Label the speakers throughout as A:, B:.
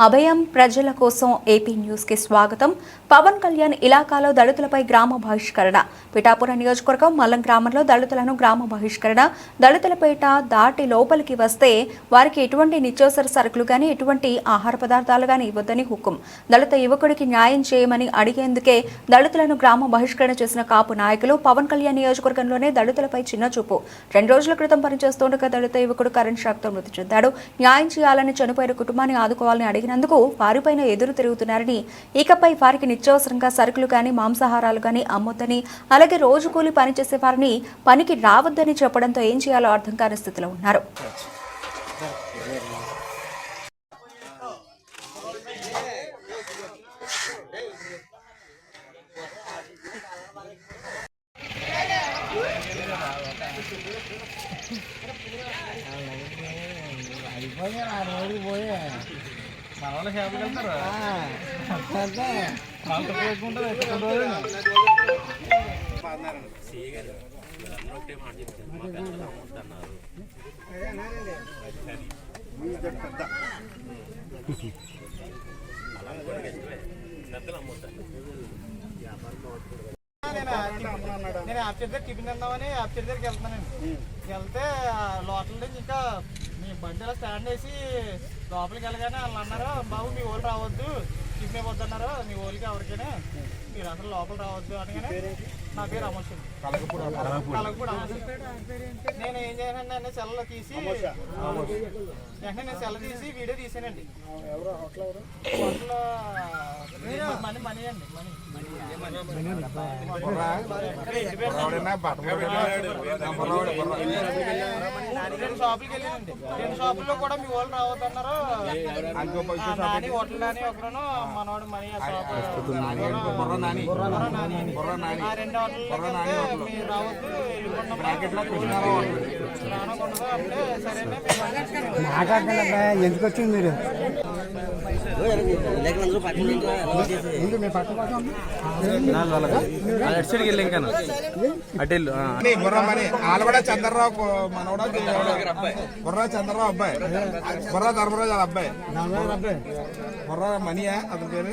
A: అభయం ప్రజల కోసం ఏపీ న్యూస్కి స్వాగతం. పవన్ కళ్యాణ్ ఇలాకాలో దళితులపై గ్రామ బహిష్కరణ. పిఠాపురం నియోజకవర్గం మల్లం గ్రామంలో దళితులను గ్రామ బహిష్కరణ. దళితులపేట దాటి లోపలికి వస్తే వారికి ఎటువంటి నిత్యావసర సరుకులు గాని ఎటువంటి ఆహార పదార్థాలు గాని ఇవ్వద్దని హుకుం. దళిత యువకుడికి న్యాయం చేయమని అడిగేందుకే దళితులను గ్రామ బహిష్కరణ చేసిన కాపు నాయకులు పవన్ కళ్యాణ్ నియోజకవర్గంలోనే దళితులపై చిన్న చూపు. రెండు రోజుల క్రితం పనిచేస్తుండగా దళిత యువకుడు కరెంట్ షాక్తో మృతి చెందాడు. న్యాయం చేయాలని చనిపోయిన కుటుంబాన్ని ఆదుకోవాలని అడిగినందుకు వారిపైన ఎదురు తిరుగుతున్నారని ఇకపై వారికి నిత్యావసరంగా సరుకులు కానీ మాంసాహారాలు కానీ అమ్మొద్దని అలాగే రోజు కూలి పనిచేసే వారిని పనికి రావద్దని చెప్పడంతో ఏం చేయాలో అర్థం కాని స్థితిలో ఉన్నారు.
B: అయిపోయా ఆ రోజు పోయా
C: నేను ఆఫ్సర్ దగ్గర టిఫిన్ తిందామని ఆఫ్సర్ దగ్గరికి వెళ్తున్నానండి వెళ్తే ఆ లోపల నుంచి ఇంకా మీ బండి అలా స్టాండ్ వేసి లోపలికి వెళ్ళగానే వాళ్ళు అన్నారు బాబు మీ వాళ్ళు రావద్దు. టిఫిన్ ఇవ్వద్దు అన్నారు మీ వాళ్ళకి ఎవరికైనా మీరు అసలు లోపల రావద్దు అనగానే నా పేరు కలగపూడి అమోషన్ నేను ఏం చేశానంటే అన్న సెల్లో తీసి వెంటనే నేను సెల్ తీసి వీడియో తీసానండి. హోటల్ మనీ మనీ అండి మనీ. రెండు షాపులకి వెళ్ళానండి రెండు షాపుల్లో కూడా మీ వాళ్ళు రావద్దన్నారు. నాని హోటల్ నాని ఒకరును మనోడు మనీ ఆ రెండు హోటల్. మీరు రావద్దు రానకూడదు అంటే
B: ఎందుకు వచ్చింది మీరు
D: ఆలవడ చంద్రరావు మనవడ బుర్రా చంద్రరావు అబ్బాయి బుర్రా ధర్మరాజు వాళ్ళ అబ్బాయి
B: బుర్రా
D: బుర్ర మణియా అతని పేరు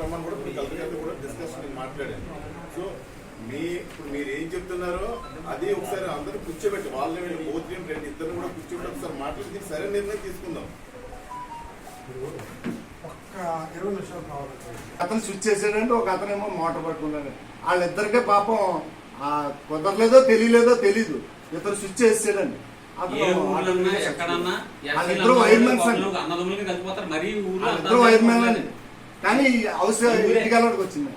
E: రమ్మని కూడా ఇప్పుడు కలెక్టర్ గారితో కూడా డిస్కషన్ మాట్లాడాను. సో మీ ఇప్పుడు మీరు ఏం చెప్తున్నారో అది ఒకసారి అందరూ కూర్చోబెట్టి వాళ్ళని వీళ్ళు పోతే రెండు ఇద్దరు కూడా కూర్చోబెట్టి ఒకసారి మాట్లాడి సరైన నిర్ణయం తీసుకుందాం. అతను స్విచ్ చేసాడంటే ఒక అతనేమో మోటార్ పట్టుకున్నాడు వాళ్ళిద్దరికే పాపం ఆ, కుదరలేదో తెలియలేదో తెలీదు. ఇతను స్విచ్ చేసాడండి
F: ఏ ఊర్లన్నా ఎక్కడన్నా
E: వాళ్ళిద్దరూ వైర్ మెన్స్ అండి.
F: అన్నదమ్ములుగా కలిసిపోతారు మరీ ఊర్లో
E: వాళ్ళిద్దరూ వైర్ మ్యాన్ అండి కానీ హౌస్ ఇంటికి వెళ్ళడానికి వచ్చింది